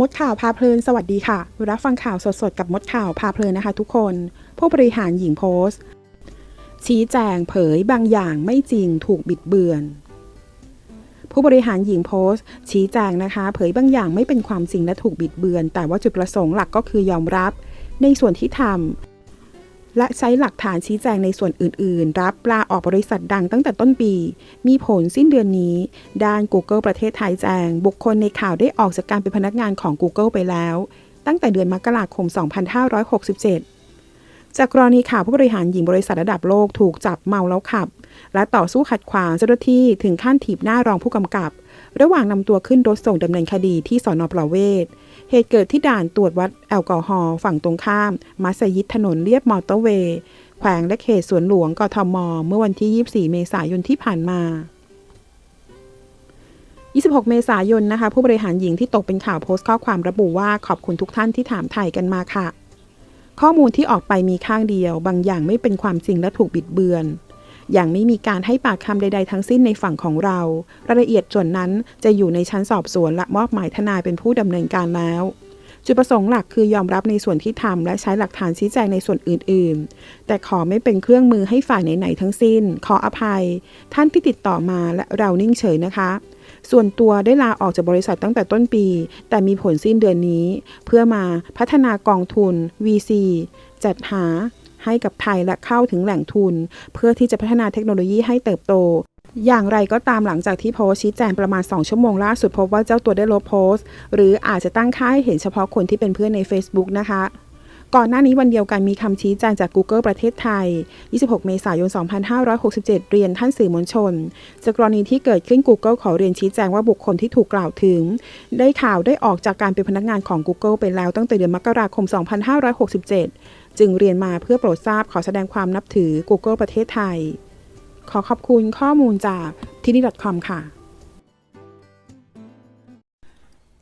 มดข่าวพาเพลินสวัสดีค่ะ รับฟังข่าวสดๆ กับมดข่าวพาเพลินนะคะทุกคน ผู้บริหารหญิงโพสต์ ชี้แจงเผยบางอย่างไม่จริงถูกบิดเบือน ผู้บริหารหญิงโพสต์ ชี้แจงนะคะ เผยบางอย่างไม่เป็นความจริงและถูกบิดเบือน แต่ว่าจุดประสงค์หลักก็คือยอมรับ ในส่วนที่ทำ และใช้หลักฐานชี้แจงในส่วนอื่น ๆ รับลาออกบริษัทดังตั้งแต่ต้นปี มีผลสิ้นเดือนนี้ ด้าน Google ประเทศไทยแจ้งบุคคลในข่าวได้ออกจากการเป็นพนักงานของ Google ไปแล้ว ตั้งแต่เดือนมกราคม 2567 จากกรณีข่าวผู้บริหารหญิงบริษัทระดับโลกถูกจับเมาแล้วขับ และต่อสู้ขัดขวางเจ้าหน้าที่ถึงขั้นถีบหน้ารองผู้กำกับ ระหว่างนำตัวขึ้นรถส่งดำเนินคดีที่สอนอประเวศ เหตุเกิดที่ด่านตรวจวัดแอลกอฮอล์ฝั่งตรงข้าม มัสยิดถนนเลียบมอเตอร์เวย์แขวงและเขตสวนหลวงกทม เมื่อวันที่ 24 เมษายนที่ผ่านมา26 เมษายนนะคะ ผู้บริหารหญิงที่ตกเป็นข่าวโพสต์ข้อความระบุว่าขอบคุณทุกท่านที่ถามไถ่กันมาค่ะ ข้อมูลที่ออกไปมีข้างเดียว บางอย่างไม่เป็นความจริงและถูกบิดเบือน อย่างไม่มีการให้ปากคำใด ๆ ทั้งสิ้นในฝั่งของเรา รายละเอียดส่วนนั้นจะอยู่ในชั้นสอบสวนและมอบหมายทนายเป็นผู้ดำเนินการแล้วจุดประสงค์หลักคือยอมรับในส่วนที่ทำและใช้หลักฐานชี้แจงในส่วนอื่น ๆ แต่ขอไม่เป็นเครื่องมือให้ฝ่ายไหน ๆ ทั้งสิ้น ขออภัย ท่านที่ติดต่อมาและเรานิ่งเฉยนะคะ ส่วนตัวได้ลาออกจากบริษัทตั้งแต่ต้นปี แต่มีผลสิ้นเดือนนี้ เพื่อมาพัฒนากองทุน VC จัดหาให้กับไทยและเข้าถึงแหล่งทุน เพื่อที่จะพัฒนาเทคโนโลยีให้เติบโต อย่างไรก็ตามหลังจากที่โพสชี้แจงประมาณ 2 ชั่วโมงล่าสุดพบว่าเจ้าตัวได้ลบโพสต์หรืออาจจะตั้งค่าให้เห็นเฉพาะคนที่เป็นเพื่อนใน Facebook นะคะ ก่อนหน้านี้วันเดียวกันมีคำชี้แจงจาก Google ประเทศไทย 26 เมษายน 2567 เรียนท่านสื่อมวลชน จากกรณีที่เกิดขึ้น Google ขอเรียนชี้แจงว่าบุคคลที่ถูกกล่าวถึง ได้ข่าวได้ออกจากการเป็นพนักงานของ Google ไปแล้วตั้งแต่เดือนมกราคม 2567 จึงเรียนมาเพื่อโปรดทราบขอแสดงความนับถือ Google ประเทศไทย ขอขอบคุณข้อมูลจากที่นี่ .com ค่ะ